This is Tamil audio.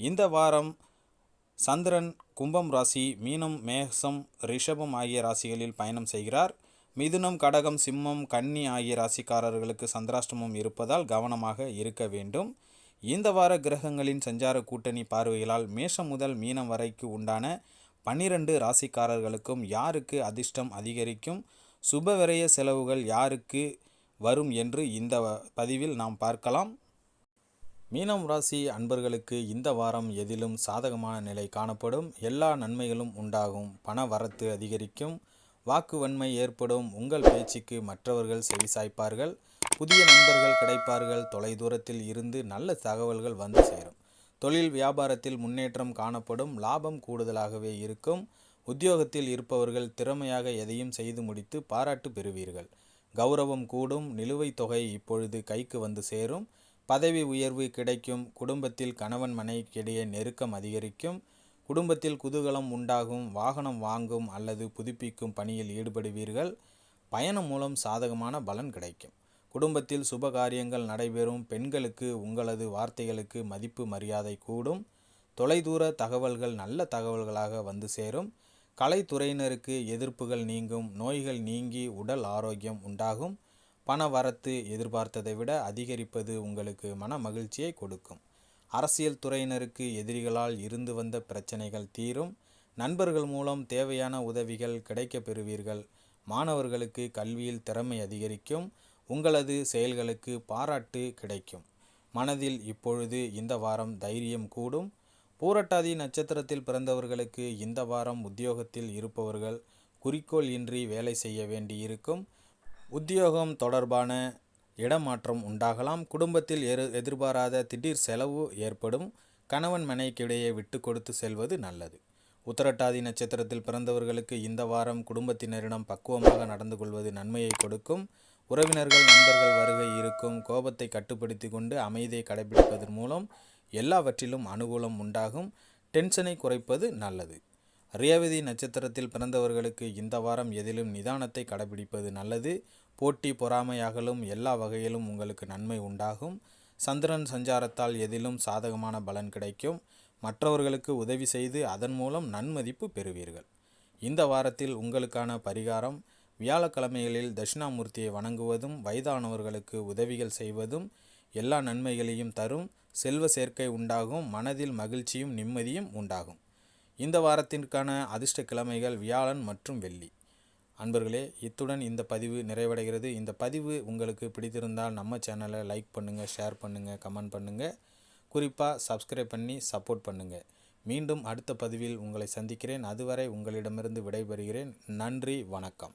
இந்த வாரம் சந்திரன் கும்பம் ராசி மீனம் மேகசம் ரிஷபம் ஆகிய ராசிகளில் பயணம் செய்கிறார். மிதுனம் கடகம் சிம்மம் கன்னி ஆகிய ராசிக்காரர்களுக்கு சந்திராஷ்டமம் இருப்பதால் கவனமாக இருக்க வேண்டும். இந்த வார கிரகங்களின் சஞ்சார கூட்டணி பார்வைகளால் மேஷம் முதல் மீனம் வரைக்கு உண்டான பன்னிரண்டு ராசிக்காரர்களுக்கும் யாருக்கு அதிர்ஷ்டம் அதிகரிக்கும்? சுபவிரய செலவுகள் யாருக்கு வரும் என்று இந்த பதிவில் நாம் பார்க்கலாம். மீனம் ராசி அன்பர்களுக்கு இந்த வாரம் எதிலும் சாதகமான நிலை காணப்படும். எல்லா நன்மைகளும் உண்டாகும். பண வரத்து அதிகரிக்கும். வாக்கு வன்மை ஏற்படும். உங்கள் பேச்சுக்கு மற்றவர்கள் செவிசாய்ப்பார்கள் புதிய நண்பர்கள் கிடைப்பார்கள். தொலைதூரத்தில் இருந்து நல்ல தகவல்கள் வந்து சேரும். தொழில் வியாபாரத்தில் முன்னேற்றம் காணப்படும். லாபம் கூடுதலாகவே இருக்கும். உத்தியோகத்தில் இருப்பவர்கள் திறமையாக எதையும் செய்து முடித்து பாராட்டு பெறுவீர்கள். கௌரவம் கூடும். நிலுவைத் தொகை இப்பொழுது கைக்கு வந்து சேரும். பதவி உயர்வு கிடைக்கும் குடும்பத்தில் கணவன் மனைவிக்கிடையே நெருக்கம் அதிகரிக்கும் குடும்பத்தில் குதூகலம் உண்டாகும் வாகனம் வாங்கும் அல்லது புதுப்பிக்கும் பணியில் ஈடுபடுவீர்கள் பயணம் மூலம் சாதகமான பலன் கிடைக்கும். குடும்பத்தில் சுப காரியங்கள் நடைபெறும் பெண்களுக்கு உங்களது வார்த்தைகளுக்கு மதிப்பு மரியாதை கூடும் தொலைதூர தகவல்கள் நல்ல தகவல்களாக வந்து சேரும் கலைத்துறையினருக்கு எதிர்ப்புகள் நீங்கும் நோய்கள் நீங்கி உடல் ஆரோக்கியம் உண்டாகும் பண வரத்து எதிர்பார்த்ததை விட அதிகரிப்பது உங்களுக்கு மன மகிழ்ச்சியை கொடுக்கும். அரசியல் துறையினருக்கு எதிரிகளால் இருந்து வந்த பிரச்சனைகள் தீரும். நண்பர்கள் மூலம் தேவையான உதவிகள் கிடைக்க பெறுவீர்கள். மாணவர்களுக்கு கல்வியில் திறமை அதிகரிக்கும். உங்களது செயல்களுக்கு பாராட்டு கிடைக்கும். மனதில் இப்பொழுது இந்த வாரம் தைரியம் கூடும். பூரட்டாதி நட்சத்திரத்தில் பிறந்தவர்களுக்கு இந்த வாரம் உத்தியோகத்தில் இருப்பவர்கள் குறிக்கோள் இன்றி வேலை செய்ய வேண்டியிருக்கும். உத்தியோகம் தொடர்பான இடமாற்றம் உண்டாகலாம். குடும்பத்தில் எரு எதிர்பாராத திடீர் செலவு ஏற்படும். கணவன் மனைக்கிடையே விட்டு கொடுத்து செல்வது நல்லது. உத்தரட்டாதி நட்சத்திரத்தில் பிறந்தவர்களுக்கு இந்த வாரம் குடும்பத்தினரிடம் பக்குவமாக நடந்து கொள்வது நன்மையை கொடுக்கும். உறவினர்கள் நண்பர்கள் வருகை இருக்கும். கோபத்தை கட்டுப்படுத்தி கொண்டு அமைதியை கடைபிடிப்பதன் மூலம் எல்லாவற்றிலும் அனுகூலம் உண்டாகும். டென்ஷனை குறைப்பது நல்லது. ரேவதி நட்சத்திரத்தில் பிறந்தவர்களுக்கு இந்த வாரம் எதிலும் நிதானத்தை கடைபிடிப்பது நல்லது. போட்டி பொறாமையாகலும் எல்லா வகையிலும் உங்களுக்கு நன்மை உண்டாகும். சந்திரன் சஞ்சாரத்தால் எதிலும் சாதகமான பலன் கிடைக்கும். மற்றவர்களுக்கு உதவி செய்து அதன் மூலம் நன்மதிப்பு பெறுவீர்கள். இந்த வாரத்தில் உங்களுக்கான பரிகாரம் வியாழக்கிழமைகளில் தட்சிணாமூர்த்தியை வணங்குவதும் வயதானவர்களுக்கு உதவிகள் செய்வதும் எல்லா நன்மைகளையும் தரும். செல்வ சேர்க்கை உண்டாகும் மனதில் மகிழ்ச்சியும் நிம்மதியும் உண்டாகும். இந்த வாரத்திற்கான அதிர்ஷ்ட கிழமைகள் வியாழன் மற்றும் வெள்ளி. அன்பர்களே இத்துடன் இந்த பதிவு நிறைவடைகிறது. இந்த பதிவு உங்களுக்கு பிடித்திருந்தால் நம்ம சேனலை லைக் பண்ணுங்கள் ஷேர் பண்ணுங்கள் கமெண்ட் பண்ணுங்கள் குறிப்பாக சப்ஸ்கிரைப் பண்ணி சப்போர்ட் பண்ணுங்கள் மீண்டும் அடுத்த பதிவில் உங்களை சந்திக்கிறேன். அதுவரை உங்களிடமிருந்து விடைபெறுகிறேன். நன்றி வணக்கம்.